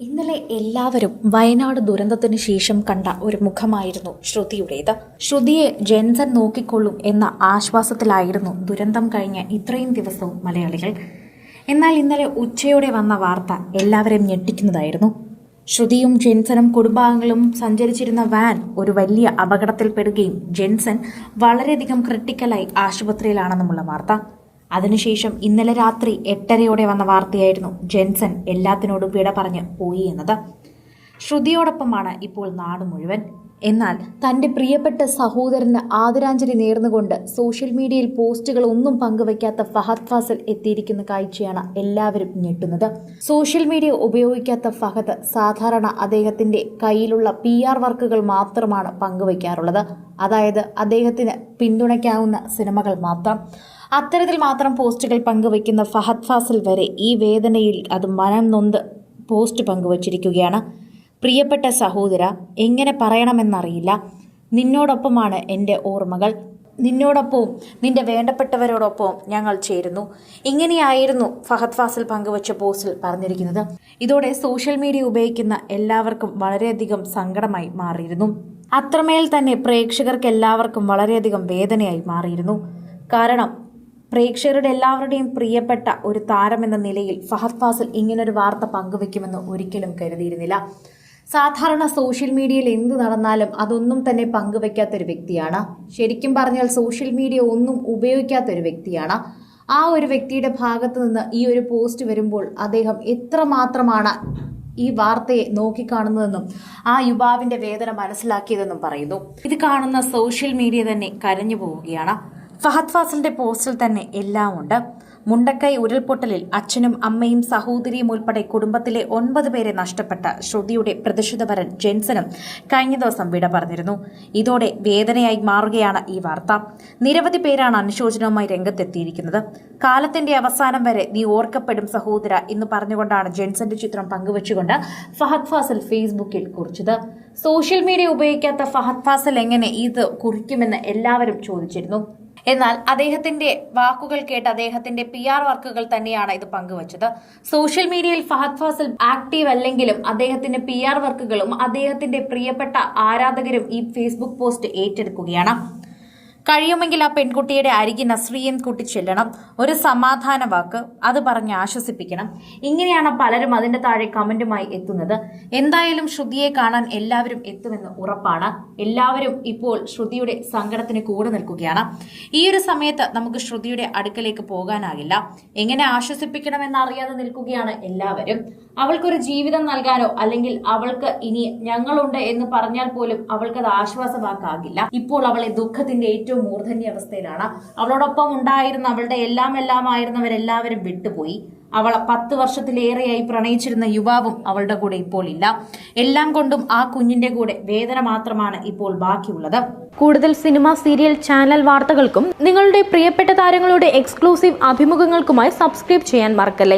ഇന്നലെ എല്ലാവരും വയനാട് ദുരന്തത്തിന് ശേഷം കണ്ട ഒരു മുഖമായിരുന്നു ശ്രുതിയുടേത്. ശ്രുതിയെ ജെൻസൻ നോക്കിക്കൊള്ളും എന്ന ആശ്വാസത്തിലായിരുന്നു ദുരന്തം കഴിഞ്ഞ ഇത്രയും ദിവസവും മലയാളികൾ. എന്നാൽ ഇന്നലെ ഉച്ചയോടെ വന്ന വാർത്ത എല്ലാവരെയും ഞെട്ടിക്കുന്നതായിരുന്നു. ശ്രുതിയും ജെൻസനും കുടുംബാംഗങ്ങളും സഞ്ചരിച്ചിരുന്ന വാൻ ഒരു വലിയ അപകടത്തിൽപ്പെടുകയും ജെൻസൻ വളരെയധികം ക്രിട്ടിക്കലായി ആശുപത്രിയിലാണെന്നുമുള്ള വാർത്ത. അതിനുശേഷം ഇന്നലെ രാത്രി എട്ടരയോടെ വന്ന വാർത്തയായിരുന്നു ജെൻസൺ എല്ലാത്തിനോടും വിട പറഞ്ഞ് പോയി എന്നത്. ശ്രുതിയോടൊപ്പമാണ് ഇപ്പോൾ നാട് മുഴുവൻ. എന്നാൽ തന്റെ പ്രിയപ്പെട്ട സഹോദരന് ആദരാഞ്ജലി നേർന്നുകൊണ്ട് സോഷ്യൽ മീഡിയയിൽ പോസ്റ്റുകൾ ഒന്നും പങ്കുവയ്ക്കാത്ത ഫഹദ് ഫാസൽ എത്തിയിരിക്കുന്ന കാഴ്ചയാണ് എല്ലാവരും ഞെട്ടുന്നത്. സോഷ്യൽ മീഡിയ ഉപയോഗിക്കാത്ത ഫഹദ് സാധാരണ അദ്ദേഹത്തിന്റെ കയ്യിലുള്ള പി ആർ വർക്കുകൾ മാത്രമാണ് പങ്കുവയ്ക്കാറുള്ളത്. അതായത് അദ്ദേഹത്തിന് പിന്തുണയ്ക്കാവുന്ന സിനിമകൾ മാത്രം. അത്തരത്തിൽ മാത്രം പോസ്റ്റുകൾ പങ്കുവയ്ക്കുന്ന ഫഹദ് ഫാസിൽ വരെ ഈ വേദനയിൽ അത് മനം നൊന്ത് പോസ്റ്റ് പങ്കുവച്ചിരിക്കുകയാണ്. പ്രിയപ്പെട്ട സഹോദര എങ്ങനെ പറയണമെന്നറിയില്ല. നിന്നോടൊപ്പമാണ് എന്റെ ഓർമ്മകൾ. നിന്നോടൊപ്പവും നിന്റെ വേണ്ടപ്പെട്ടവരോടൊപ്പവും ഞങ്ങൾ ചേരുന്നു. ഇങ്ങനെയായിരുന്നു ഫഹദ് ഫാസിൽ പങ്കുവച്ച പോസ്റ്റിൽ പറഞ്ഞിരിക്കുന്നത്. ഇതോടെ സോഷ്യൽ മീഡിയ ഉപയോഗിക്കുന്ന എല്ലാവർക്കും വളരെയധികം സങ്കടമായി മാറിയിരുന്നു. അത്രമേൽ തന്നെ പ്രേക്ഷകർക്ക് എല്ലാവർക്കും വളരെയധികം വേദനയായി മാറിയിരുന്നു. കാരണം പ്രേക്ഷകരുടെ എല്ലാവരുടെയും പ്രിയപ്പെട്ട ഒരു താരമെന്ന നിലയിൽ ഫഹദ് ഫാസിൽ ഇങ്ങനൊരു വാർത്ത പങ്കുവെക്കുമെന്ന് ഒരിക്കലും കരുതിയിരുന്നില്ല. സാധാരണ സോഷ്യൽ മീഡിയയിൽ എന്ത് നടന്നാലും അതൊന്നും തന്നെ പങ്കുവെക്കാത്ത ഒരു വ്യക്തിയാണ്. ശരിക്കും പറഞ്ഞാൽ സോഷ്യൽ മീഡിയ ഒന്നും ഉപയോഗിക്കാത്ത ഒരു വ്യക്തിയാണ്. ആ ഒരു വ്യക്തിയുടെ ഭാഗത്ത് നിന്ന് ഈ ഒരു പോസ്റ്റ് വരുമ്പോൾ അദ്ദേഹം എത്രമാത്രമാണ് ഈ വാർത്തയെ നോക്കിക്കാണുന്നതെന്നും ആ യുവാവിന്റെ വേദന മനസ്സിലാക്കിയതെന്നും പറയുന്നു. ഇത് കാണുന്ന സോഷ്യൽ മീഡിയ തന്നെ കരഞ്ഞു പോവുകയാണ് ഫഹദ് ഫാസിലിന്റെ പോസ്റ്റിൽ തന്നെ എല്ലാം ഉണ്ട്. മുണ്ടക്കൈ ഉരുൾപൊട്ടലിൽ അച്ഛനും അമ്മയും സഹോദരിയും ഉൾപ്പെടെ കുടുംബത്തിലെ ഒൻപത് പേരെ നഷ്ടപ്പെട്ട ശ്രുതിയുടെ പ്രതിഷേധപരൻ ജെൻസനും കഴിഞ്ഞ ദിവസം വിട പറഞ്ഞിരുന്നു. ഇതോടെ വേദനയായി മാറുകയാണ് ഈ വാർത്ത. നിരവധി പേരാണ് അനുശോചനവുമായി രംഗത്തെത്തിയിരിക്കുന്നത്. കാലത്തിന്റെ അവസാനം വരെ നീ ഓർക്കപ്പെടും സഹോദര എന്ന് പറഞ്ഞുകൊണ്ടാണ് ജെൻസന്റെ ചിത്രം പങ്കുവച്ചുകൊണ്ട് ഫഹദ് ഫാസൽ ഫേസ്ബുക്കിൽ കുറിച്ചത്. സോഷ്യൽ മീഡിയ ഉപയോഗിക്കാത്ത ഫഹദ് ഫാസൽ എങ്ങനെ ഇത് കുറിക്കുമെന്ന് എല്ലാവരും ചോദിച്ചിരുന്നു. എന്നാൽ അദ്ദേഹത്തിന്റെ വാക്കുകൾ കേട്ട് അദ്ദേഹത്തിന്റെ പി ആർ വർക്കുകൾ തന്നെയാണ് ഇത് പങ്കുവച്ചത്. സോഷ്യൽ മീഡിയയിൽ ഫഹദ് ഫാസിൽ ആക്റ്റീവ് അല്ലെങ്കിലും അദ്ദേഹത്തിന്റെ പി ആർ വർക്കുകളും അദ്ദേഹത്തിന്റെ പ്രിയപ്പെട്ട ആരാധകരും ഈ ഫേസ്ബുക്ക് പോസ്റ്റ് ഏറ്റെടുക്കുകയാണ്. കഴിയുമെങ്കിൽ ആ പെൺകുട്ടിയുടെ അരികെ നസ്രീയൻ കുട്ടി ചെല്ലണം. ഒരു സമാധാന വാക്ക്. അത് പറഞ്ഞ് ആശ്വസിപ്പിക്കണം. ഇങ്ങനെയാണ് പലരും അതിന്റെ താഴെ കമന്റുമായി എത്തുന്നത്. എന്തായാലും ശ്രുതിയെ കാണാൻ എല്ലാവരും എത്തുമെന്ന് ഉറപ്പാണ്. എല്ലാവരും ഇപ്പോൾ ശ്രുതിയുടെ സങ്കടത്തിന് കൂടെ നിൽക്കുകയാണ്. ഈ ഒരു സമയത്ത് നമുക്ക് ശ്രുതിയുടെ അടുക്കലേക്ക് പോകാനാകില്ല. എങ്ങനെ ആശ്വസിപ്പിക്കണമെന്ന് അറിയാതെ നിൽക്കുകയാണ് എല്ലാവരും. അവൾക്കൊരു ജീവിതം നൽകാനോ അല്ലെങ്കിൽ അവൾക്ക് ഇനി ഞങ്ങളുണ്ട് എന്ന് പറഞ്ഞാൽ പോലും അവൾക്കത് ആശ്വാസമാക്കാകില്ല ഇപ്പോൾ അവളെ ദുഃഖത്തിന്റെ ഏറ്റവും മൂർധന്യ അവസ്ഥയിലാണ്. അവളോടൊപ്പം ഉണ്ടായിരുന്ന അവളുടെ എല്ലാം എല്ലാം ആയിരുന്നവരെല്ലാവരും വിട്ടുപോയി. അവൾ പത്ത് വർഷത്തിലേറെയായി പ്രണയിച്ചിരുന്ന യുവാവും അവളുടെ കൂടെ ഇപ്പോൾ ഇല്ല. എല്ലാം കൊണ്ടും ആ കുഞ്ഞിന്റെ കൂടെ വേദന മാത്രമാണ് ഇപ്പോൾ ബാക്കിയുള്ളത്. കൂടുതൽ സിനിമ സീരിയൽ ചാനൽ വാർത്തകൾക്കും നിങ്ങളുടെ പ്രിയപ്പെട്ട താരങ്ങളുടെ എക്സ്ക്ലൂസീവ് അഭിമുഖങ്ങൾക്കുമായി സബ്സ്ക്രൈബ് ചെയ്യാൻ മറക്കല്ലേ?